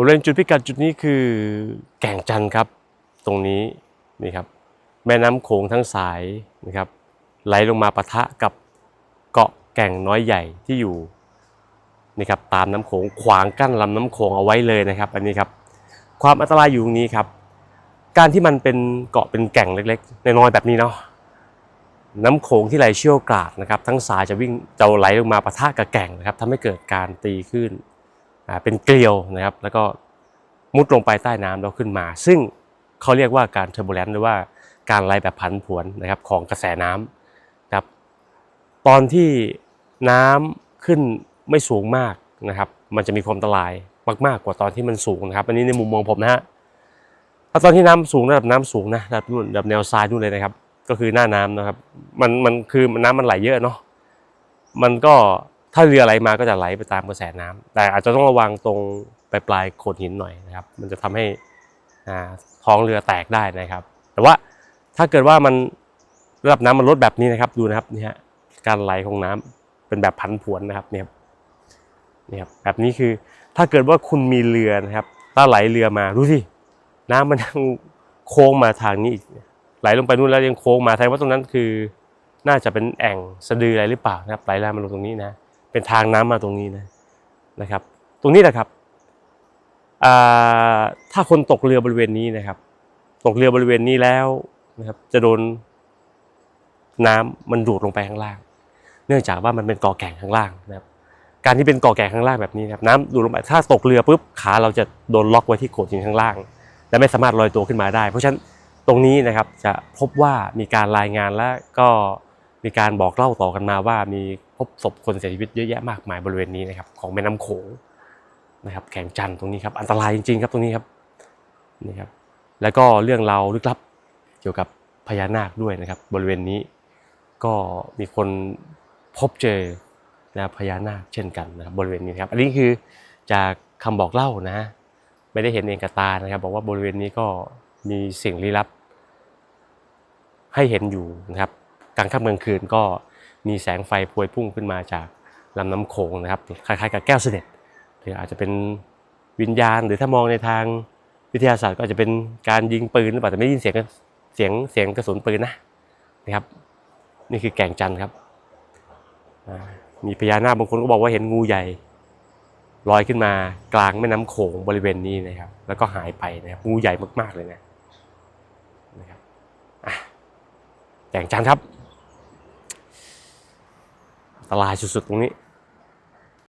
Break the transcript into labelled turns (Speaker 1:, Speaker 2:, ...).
Speaker 1: บริเวณจุดพิกัดจุดนี้คือแก่งจันทร์ครับ ตรงนี้นี่ครับ แม่น้ำโขงทั้งสายนะครับ ไหลลงมาปะทะกับเกาะแก่งน้อยใหญ่ที่อยู่นี่ครับตามน้ำโขงขวางกั้นลำน้ำโขงเอาไว้เลยนะครับ อันนี้ครับความอันตรายอยู่ตรงนี้ครับ การที่มันเป็นเกาะเป็นแก่งเล็กๆน้อยๆแบบนี้เนาะน้ำโขงที่ไหลเชี่ยวกราดนะครับ ทั้งสายจะวิ่งจะไหลลงมาปะทะกับแก่งนะครับทำให้เกิดการตีขึ้น เป็นเกลียวนะครับ แล้วก็มุดลงไปใต้น้ำแล้วขึ้นมา ซึ่งเขาเรียกว่าการเทอร์โบแลนหรือว่าการไหลแบบผันผวนนะครับของกระแสน้ำนะครับ ตอนที่น้ำขึ้นไม่สูงมากนะครับ มันจะมีความอันตรายมากๆกว่าตอนที่มันสูงนะครับ อันนี้ในมุมมองผมนะฮะถ้าตอนที่น้ำสูงระดับน้ำสูงนะระดับนู่นระดับแนวทรายนู่นเลยนะครับ ก็คือหน้าน้ำนะครับ มันมันคือน้ำมันไหลเยอะเนาะมันก็ ถ้าเรือไหลมาก็จะไหลไปตามกระแสน้ำแต่อาจจะต้องระวังตรงปลายปลายโขดหินหน่อยนะครับ มันจะทำให้ท้องเรือแตกได้นะครับ แต่ว่าถ้าเกิดว่ามันระดับน้ำมันลดแบบนี้นะครับ ดูนะครับนี่ฮะการไหลของน้ำเป็นแบบผันผวนนะครับเนี่ยนี่ครับแบบนี้คือถ้าเกิดว่าคุณมีเรือนะครับ ถ้าไหลเรือมาดูสิน้ำมันยังโค้งมาทางนี้อีกไหลลงไปนู่นแล้วยังโค้งมาแสดงว่าตรงนั้นคือ น่าจะเป็นแอ่งสะดืออะไรหรือเปล่านะครับไหลลงมาลงตรงนี้นะ เป็นทางน้ำมาตรงนี้นะนะครับ ตรงนี้แหละครับถ้าคนตกเรือบริเวณนี้นะครับ ตกเรือบริเวณนี้แล้วนะครับ จะโดนน้ำมันดูดลงไปข้างล่าง เนื่องจากว่ามันเป็นกอแก่งข้างล่างนะครับ การที่เป็นกอแก่งข้างล่างแบบนี้นะครับน้ำดูดลงไปถ้าตกเรือปุ๊บขาเราจะโดนล็อกไว้ที่โขดหินข้างล่าง และไม่สามารถลอยตัวขึ้นมาได้ เพราะฉะนั้นตรงนี้นะครับจะพบว่ามีการรายงานและก็ มีการบอกเล่าต่อกันมาว่ามีพบศพคนเสียชีวิตเยอะแยะมากมายบริเวณนี้นะครับของแม่น้ำโขงนะครับแข่งจันทร์ตรงนี้ครับอันตรายจริงๆครับตรงนี้ครับนี่ครับแล้วก็เรื่องราวลึกลับเกี่ยวกับพญานาคด้วยนะครับ บริเวณนี้ก็มีคนพบเจอนะพญานาคเช่นกันนะครับบริเวณนี้นครับ อันนี้คือจากคำบอกเล่านะไม่ได้เห็นเองกับตานะครับ บอกว่าบริเวณนี้ก็มีสิ่งลี้ลับให้เห็นอยู่นะครับ กลางค่ำกลางคืนก็มีแสงไฟพวยพุ่งขึ้นมาจากลำน้ำโขงนะครับคล้ายๆกับแก้วเสด็จหรืออาจจะเป็นวิญญาณ หรือถ้ามองในทางวิทยาศาสตร์ก็อาจจะเป็นการยิงปืนหรือเปล่าแต่ไม่ได้ยินเสียงเสียงเสียงกระสุนปืนนะนะครับ นี่คือแก่งจันทร์ครับมีพญานาคบางคนก็บอกว่าเห็นงูใหญ่ลอยขึ้นมากลางแม่น้ำโขงบริเวณนี้นะครับ แล้วก็หายไปนะครับงูใหญ่มากๆเลยนะนะครับอะแก่งจันทร์ครับ อันต